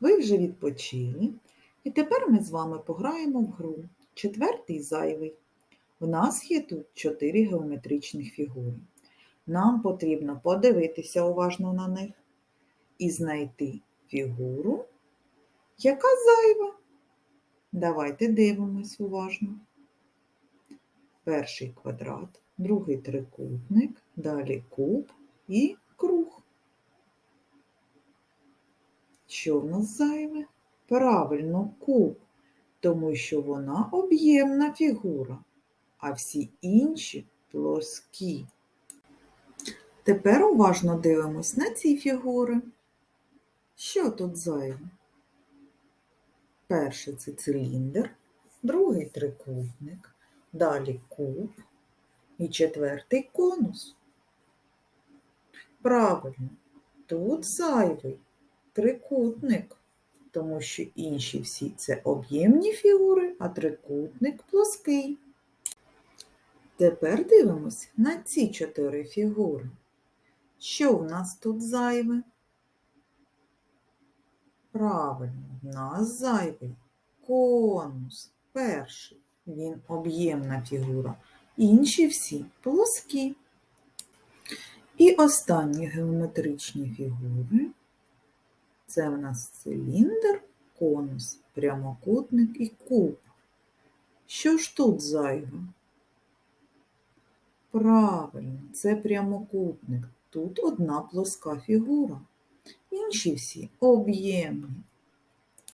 Ви вже відпочили, і тепер ми з вами пограємо в гру. Четвертий зайвий. У нас є тут чотири геометричних фігури. Нам потрібно подивитися уважно на них і знайти фігуру, яка зайва. Давайте дивимось уважно. Перший квадрат, другий трикутник, далі куб і Що в нас зайве? Правильно, куб, тому що вона об'ємна фігура, а всі інші плоскі. Тепер уважно дивимось на ці фігури. Що тут зайве? Перший це циліндр, другий трикутник, далі куб і четвертий конус. Правильно, тут зайвий трикутник, тому що інші всі це об'ємні фігури, а трикутник плоский. Тепер дивимось на ці чотири фігури. Що в нас тут зайве? Правильно, в нас зайвий конус. Перший. Він об'ємна фігура. Інші всі плоскі. І останні геометричні фігури. Це в нас циліндр, конус, прямокутник і куб. Що ж тут зайве? Правильно, це прямокутник. Тут одна плоска фігура. Інші всі об'ємні.